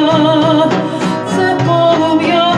війна, це полум'я.